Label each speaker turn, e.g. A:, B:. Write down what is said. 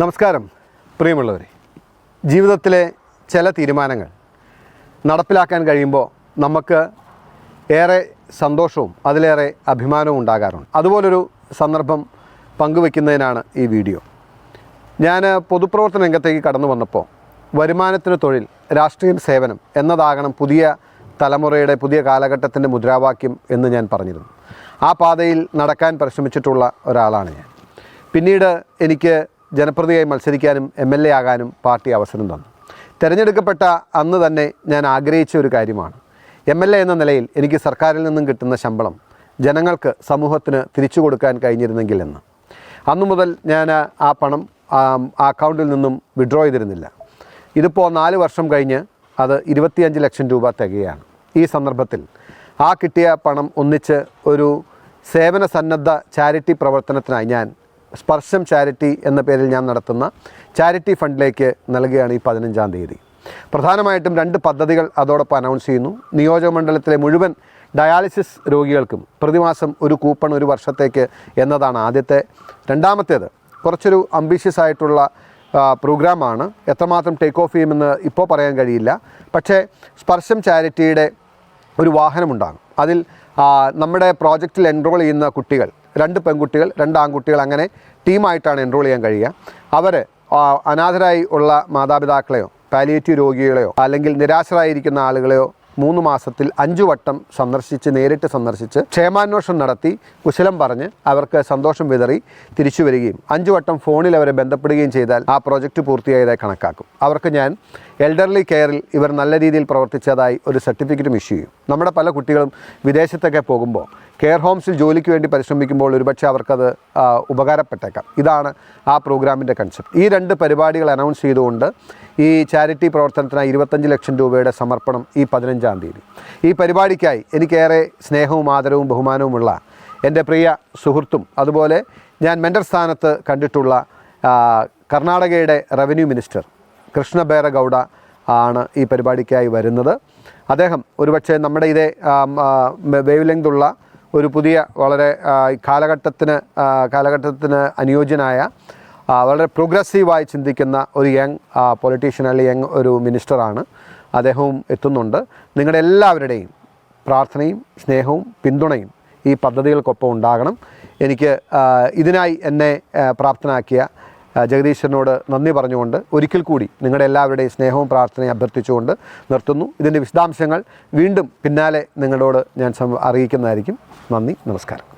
A: നമസ്കാരം പ്രിയമുള്ളവരെ. ജീവിതത്തിലെ ചില തീരുമാനങ്ങൾ നടപ്പിലാക്കാൻ കഴിയുമ്പോൾ നമുക്ക് ഏറെ സന്തോഷവും അതിലേറെ അഭിമാനവും ഉണ്ടാകാറുണ്ട്. അതുപോലൊരു സന്ദർഭം പങ്കുവെക്കുന്നതിനാണ് ഈ വീഡിയോ. ഞാൻ പൊതുപ്രവർത്തന രംഗത്തേക്ക് കടന്നു വന്നപ്പോൾ വരുമാനത്തിന് തൊഴിൽ രാഷ്ട്രീയ സേവനം എന്നതാകണം പുതിയ തലമുറയുടെ പുതിയ കാലഘട്ടത്തിന്റെ മുദ്രാവാക്യം എന്ന് ഞാൻ പറഞ്ഞിരുന്നു. ആ പാതയിൽ നടക്കാൻ പരിശ്രമിച്ചിട്ടുള്ള ഒരാളാണ് ഞാൻ. പിന്നീട് എനിക്ക് ജനപ്രതിയായി മത്സരിക്കാനും എം എൽ എ ആകാനും പാർട്ടി അവസരം തന്നു. തിരഞ്ഞെടുക്കപ്പെട്ട അന്ന് തന്നെ ഞാൻ ആഗ്രഹിച്ച ഒരു കാര്യമാണ്. എം എൽ എ എന്ന നിലയിൽ എനിക്ക് സർക്കാരിൽ നിന്നും കിട്ടുന്ന ശമ്പളം ജനങ്ങൾക്ക് സമൂഹത്തിന് തിരിച്ചു കൊടുക്കാൻ കഴിഞ്ഞിരുന്നെങ്കിൽ എന്ന്. അന്നു മുതൽ ഞാൻ ആ പണം ആ അക്കൗണ്ടിൽ നിന്നും വിഡ്രോ ചെയ്തിരുന്നില്ല. ഇതിപ്പോൾ നാല് വർഷം കഴിഞ്ഞ് അത് ഇരുപത്തിയഞ്ച് ലക്ഷം രൂപ തികയാണ്. ഈ സന്ദർഭത്തിൽ ആ കിട്ടിയ പണം ഒന്നിച്ച് ഒരു സേവന സന്നദ്ധ ചാരിറ്റി പ്രവർത്തനത്തിനായി ഞാൻ സ്പർശം ചാരിറ്റി എന്ന പേരിൽ ഞാൻ നടത്തുന്ന ചാരിറ്റി ഫണ്ടിലേക്ക് നൽകുകയാണ് ഈ പതിനഞ്ചാം തീയതി. പ്രധാനമായിട്ടും രണ്ട് പദ്ധതികൾ അതോടൊപ്പം അനൗൺസ് ചെയ്യുന്നു. നിയോജകമണ്ഡലത്തിലെ മുഴുവൻ ഡയാലിസിസ് രോഗികൾക്കും പ്രതിമാസം ഒരു കൂപ്പൺ ഒരു വർഷത്തേക്ക് എന്നതാണ് ആദ്യത്തെ. രണ്ടാമത്തേത് കുറച്ചൊരു അംബീഷ്യസ് ആയിട്ടുള്ള പ്രോഗ്രാമാണ്. എത്രമാത്രം ടേക്ക് ഓഫ് ചെയ്യുമെന്ന് ഇപ്പോൾ പറയാൻ കഴിയില്ല. പക്ഷേ സ്പർശം ചാരിറ്റിയുടെ ഒരു വാഹനമുണ്ടാകും. അതിൽ നമ്മുടെ പ്രോജക്റ്റിൽ എൻറോൾ ചെയ്യുന്ന കുട്ടികൾ രണ്ട് പെൺകുട്ടികൾ രണ്ട് ആൺകുട്ടികൾ അങ്ങനെ ടീമായിട്ടാണ് എൻറോൾ ചെയ്യാൻ കഴിയുക. അവർ അനാഥരായി ഉള്ള മാതാപിതാക്കളെയോ പാലിയേറ്റീവ് രോഗികളെയോ അല്ലെങ്കിൽ നിരാശരായിരിക്കുന്ന ആളുകളെയോ മൂന്ന് മാസത്തിൽ അഞ്ചു വട്ടം സന്ദർശിച്ച് നേരിട്ട് സന്ദർശിച്ച് ക്ഷേമാന്വേഷണം നടത്തി കുശലം പറഞ്ഞ് അവർക്ക് സന്തോഷം വിതറി തിരിച്ചു വരികയും അഞ്ചു വട്ടം ഫോണിൽ അവരെ ബന്ധപ്പെടുകയും ചെയ്താൽ ആ പ്രോജക്റ്റ് പൂർത്തിയായതായി കണക്കാക്കും. അവർക്ക് ഞാൻ എൽഡർലി കെയറിൽ ഇവർ നല്ല രീതിയിൽ പ്രവർത്തിച്ചതായി ഒരു സർട്ടിഫിക്കറ്റും ഇഷ്യൂ ചെയ്യും. നമ്മുടെ പല കുട്ടികളും വിദേശത്തൊക്കെ പോകുമ്പോൾ കെയർ ഹോംസിൽ ജോലിക്ക് വേണ്ടി പരിശ്രമിക്കുമ്പോൾ ഒരുപക്ഷെ അവർക്കത് ഉപകാരപ്പെട്ടേക്കാം. ഇതാണ് ആ പ്രോഗ്രാമിന്റെ കൺസെപ്റ്റ്. ഈ രണ്ട് പരിപാടികൾ അനൗൺസ് ചെയ്തുകൊണ്ട് ഈ ചാരിറ്റി പ്രവർത്തനത്തിനായി ഇരുപത്തഞ്ച് ലക്ഷം രൂപയുടെ സമർപ്പണം ഈ പതിനഞ്ചാം തീയതി. ഈ പരിപാടിക്കായി എനിക്കേറെ സ്നേഹവും ആദരവും ബഹുമാനവുമുള്ള എന്റെ പ്രിയ സുഹൃത്തും അതുപോലെ ഞാൻ മെന്റർ സ്ഥാനത്ത് കണ്ടിട്ടുള്ള കർണാടകയുടെ റവന്യൂ മിനിസ്റ്റർ കൃഷ്ണ ബേരഗൗഡ ആണ് ഈ പരിപാടിക്കായി വരുന്നത്. അദ്ദേഹം ഒരുപക്ഷെ നമ്മുടെ ഇതേ വേവ് ലെങ്തുള്ള ഒരു പുതിയ വളരെ കാലഘട്ടത്തിന് കാലഘട്ടത്തിന് അനുയോജ്യനായ വളരെ പ്രോഗ്രസീവായി ചിന്തിക്കുന്ന ഒരു യങ് പൊളിറ്റീഷ്യൻ അല്ലെങ്കിൽ യങ് ഒരു മിനിസ്റ്ററാണ് അദ്ദേഹവും എത്തുന്നുണ്ട്. നിങ്ങളുടെ എല്ലാവരുടെയും പ്രാർത്ഥനയും സ്നേഹവും പിന്തുണയും ഈ പദ്ധതികൾക്കൊപ്പം ഉണ്ടാകണം. എനിക്ക് ഇതിനായി എന്നെ പ്രാപ്തനാക്കിയ ജഗദീശ്വരനോട് നന്ദി പറഞ്ഞുകൊണ്ട് ഒരിക്കൽ കൂടി നിങ്ങളുടെ എല്ലാവരുടെയും സ്നേഹവും പ്രാർത്ഥനയും അഭ്യർത്ഥിച്ചുകൊണ്ട് നിർത്തുന്നു. ഇതിന്റെ വിശദാംശങ്ങൾ വീണ്ടും പിന്നാലെ നിങ്ങളോട് ഞാൻ അറിയിക്കുന്നതായിരിക്കും. നന്ദി നമസ്കാരം.